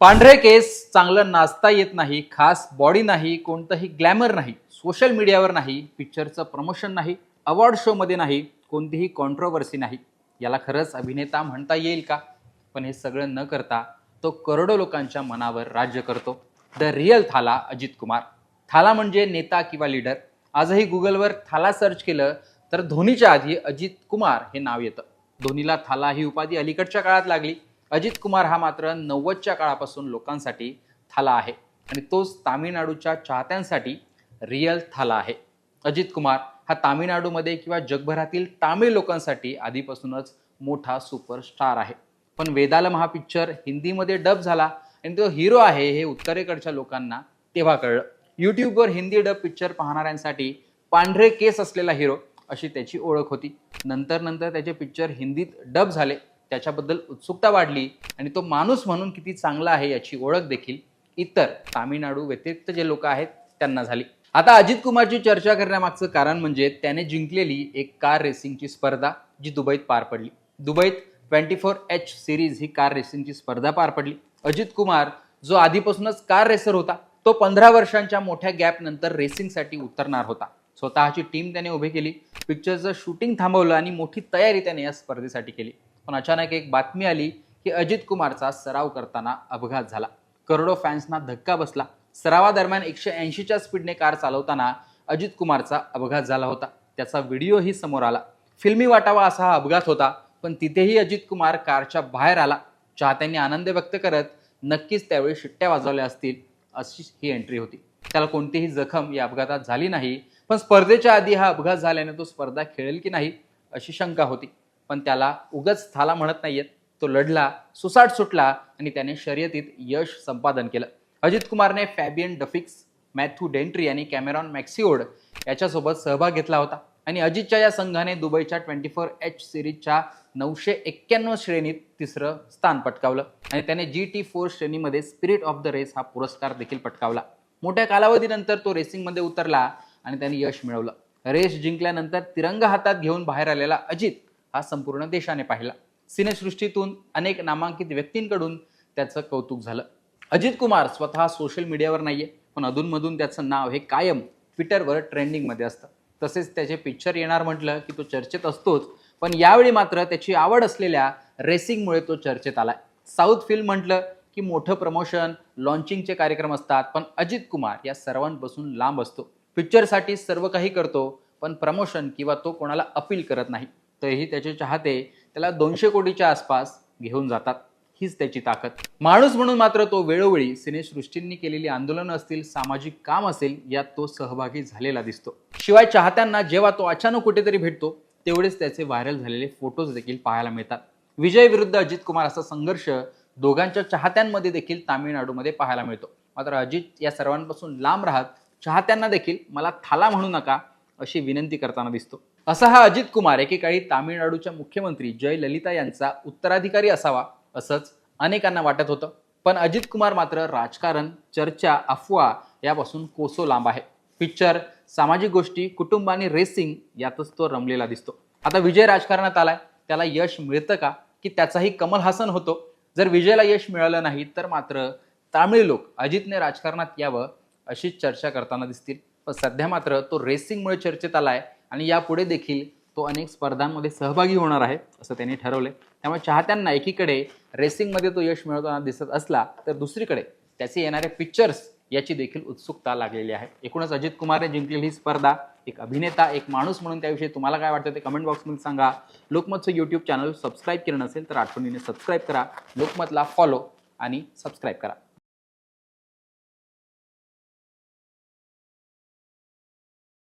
पांढरे केस चांगलं नाचता येत नाही खास बॉडी नाही कोणतंही ग्लॅमर नाही सोशल मीडियावर नाही पिक्चरचं प्रमोशन नाही अवॉर्ड शोमध्ये नाही कोणतीही कॉन्ट्रोवर्सी नाही. याला खरंच अभिनेता म्हणता येईल का? पण हे सगळं न करता तो करोडो लोकांच्या मनावर राज्य करतो. The real Thala Ajith Kumar. थाला म्हणजे नेता किंवा लीडर आजही गुगलवर थाला सर्च केलं तर धोनीच्या आधी अजित कुमार हे नाव येतं. धोनीला थाला ही उपाधी अलीकडच्या काळात लागली. अजित कुमार हा मात्र नव्वदच्या काळापासून लोकांसाठी थाला आहे. आणि तोच तामिळनाडूच्या चाहत्यांसाठी रिअल थाला आहे. अजित कुमार हा तामिळनाडूमध्ये किंवा जगभरातील तामिळ लोकांसाठी आधीपासूनच मोठा सुपरस्टार आहे. पण वेदालम हा पिक्चर हिंदीमध्ये डब झाला आणि तो हिरो आहे हे उत्तरेकडच्या लोकांना तेव्हा कळलं. यूट्यूबवर हिंदी डब पिक्चर पाहणाऱ्यांसाठी पांढरे केस असलेला हिरो अशी त्याची ओळख होती. नंतर नंतर त्याचे पिक्चर हिंदीत डब झाले. त्याच्याबद्दल उत्सुकता वाढली आणि तो माणूस म्हणून किती चांगला आहे याची ओळख देखील इतर तामिळनाडू व्यतिरिक्त जे लोक आहेत त्यांना झाली. आता अजित कुमारची चर्चा करण्यामागचं कारण म्हणजे त्याने जिंकलेली एक कार रेसिंगची स्पर्धा जी दुबईत पार पडली. दुबईत ट्वेंटी फोर एच सिरीज ही कार रेसिंगची स्पर्धा पार पडली. अजित कुमार जो आधीपासूनच कार रेसर होता तो पंधरा वर्षांच्या मोठ्या गॅप नंतर रेसिंगसाठी उतरणार होता. स्वतःची टीम त्याने उभी केली पिक्चरचं शूटिंग थांबवलं आणि मोठी तयारी त्याने या स्पर्धेसाठी केली. पण अचानक एक बातमी आली की अजित कुमारचा सराव करताना अपघात झाला. करोडो फॅन्सना धक्का बसला. सरावादरम्यान एकशे ऐंशीच्या स्पीडने कार चालवताना अजित कुमारचा अपघात झाला होता. त्याचा व्हिडिओही समोर आला. फिल्मी वाटावा असा हा अपघात होता पण तिथेही अजित कुमार कारच्या बाहेर आला. चाहत्यांनी आनंद व्यक्त करत नक्कीच त्यावेळी शिट्ट्या वाजवल्या असतील अशी ही एंट्री होती. त्याला कोणतीही जखम या अपघातात झाली नाही पण स्पर्धेच्या आधी हा अपघात झाल्याने तो स्पर्धा खेळेल की नाही अशी शंका होती. पण त्याला उगच थाला म्हणत नाहीयेत. तो लढला सुसाट सुटला आणि त्याने शर्यतीत यश संपादन केलं. अजित कुमारने फॅबियन डफिक्स मॅथ्यू डेंट्री आणि कॅमेरॉन मॅक्सिओड याच्यासोबत सहभाग घेतला होता. आणि अजितच्या या संघाने दुबईच्या ट्वेंटी फोर एच सिरीजच्या नऊशे एक्क्याण्णव श्रेणीत तिसरं स्थान पटकावलं. आणि त्याने जी टी फोर श्रेणीमध्ये स्पिरिट ऑफ द रेस हा पुरस्कार देखील पटकावला. मोठ्या कालावधीनंतर तो रेसिंगमध्ये उतरला आणि त्याने यश मिळवलं. रेस जिंकल्यानंतर तिरंगा हातात घेऊन बाहेर आलेला अजित हा संपूर्ण देशाने पाहिला. सिनेसृष्टीतून अनेक नामांकित व्यक्तींकडून त्याचं कौतुक झालं. अजित कुमार स्वतः सोशल मीडियावर नाहीये पण अधूनमधून त्याचं नाव हे कायम ट्विटरवर ट्रेंडिंगमध्ये असतं. तसेच त्याचे पिक्चर येणार म्हटलं की तो चर्चेत असतोच पण यावेळी मात्र त्याची आवड असलेल्या रेसिंगमुळे तो चर्चेत आलाय. साऊथ फिल्म म्हटलं की मोठं प्रमोशन लॉन्चिंगचे कार्यक्रम असतात पण अजित कुमार या सर्वांपासून लांब असतो. पिक्चरसाठी सर्व काही करतो पण प्रमोशन किंवा तो कोणाला अपील करत नाही. तरीही त्याचे चाहते त्याला दोनशे कोटीच्या आसपास घेऊन जातात. हीच त्याची ताकद. माणूस म्हणून मात्र तो वेळोवेळी सिनेसृष्टींनी केलेली आंदोलनं असतील सामाजिक काम असेल यात तो सहभागी झालेला दिसतो. शिवाय चाहत्यांना जेव्हा तो अचानक कुठेतरी भेटतो तेवढेच त्याचे व्हायरल झालेले फोटोज देखील पाहायला मिळतात. विजय विरुद्ध अजित कुमार असा संघर्ष दोघांच्या चाहत्यांमध्ये देखील तामिळनाडूमध्ये पाहायला मिळतो. मात्र अजित या सर्वांपासून लांब राहत चाहत्यांना देखील मला थाला म्हणू नका अशी विनंती करताना दिसतो. असा हा अजित कुमार एकेकाळी तामिळनाडूच्या मुख्यमंत्री जयललिता यांचा उत्तराधिकारी असावा असंच अनेकांना वाटत होतं. पण अजित कुमार मात्र राजकारण चर्चा अफवा यापासून कोसो लांब आहे. पिक्चर सामाजिक गोष्टी कुटुंब आणि रेसिंग यातच तो रमलेला दिसतो. आता विजय राजकारणात आलाय त्याला यश मिळतं का? की त्याचाही कमल हासन होतो? जर विजयला यश मिळालं नाही तर मात्र तामिळ लोक अजितने राजकारणात यावं अशीच चर्चा करताना दिसतील. पण सध्या मात्र तो रेसिंगमुळे चर्चेत आलाय आणि यापुढे देखील तो अनेक स्पर्धांमध्ये सहभागी होणार आहे असं त्यांनी ठरवलंय. त्यामुळे चाहत्यांना एकीकडे रेसिंगमध्ये तो यश मिळवताना दिसत असला तर दुसरीकडे त्याचे येणारे पिक्चर्स याची देखील उत्सुकता लागलेली आहे. एकूणच अजित कुमारने जिंकलेली ही स्पर्धा एक अभिनेता एक माणूस म्हणून त्याविषयी तुम्हाला काय वाटतं ते कमेंट बॉक्समध्ये सांगा. लोकमतचं यूट्यूब चॅनल सबस्क्राईब केलं नसेल तर आठवणीने सबस्क्राईब करा. लोकमतला फॉलो आणि सबस्क्राईब करा.